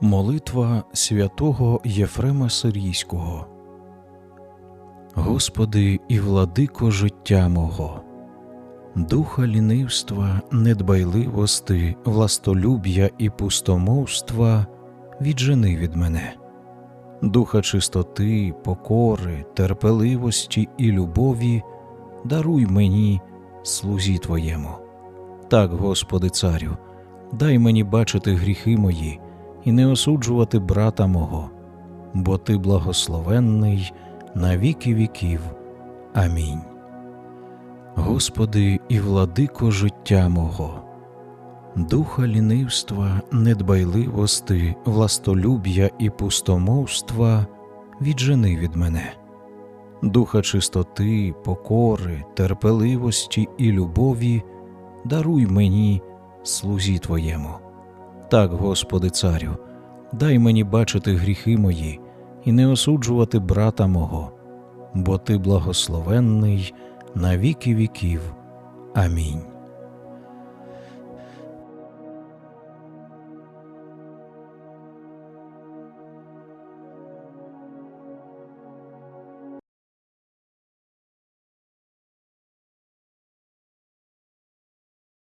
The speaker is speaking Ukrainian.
Молитва святого Єфрема Сирійського. Господи і владико життя мого, духа лінивства, недбайливости, властолюб'я і пустомовства віджени від мене, духа чистоти, покори, терпеливості і любові даруй мені, слузі Твоєму. Так, Господи Царю, дай мені бачити гріхи мої і не осуджувати брата мого, бо Ти благословенний на віки віків. Амінь. Господи і владико життя мого, духа лінивства, недбайливости, властолюб'я і пустомовства віджени від мене, духа чистоти, покори, терпеливості і любові даруй мені, слузі Твоєму. Так, Господи Царю, дай мені бачити гріхи мої і не осуджувати брата мого, бо Ти благословенний на віки віків. Амінь.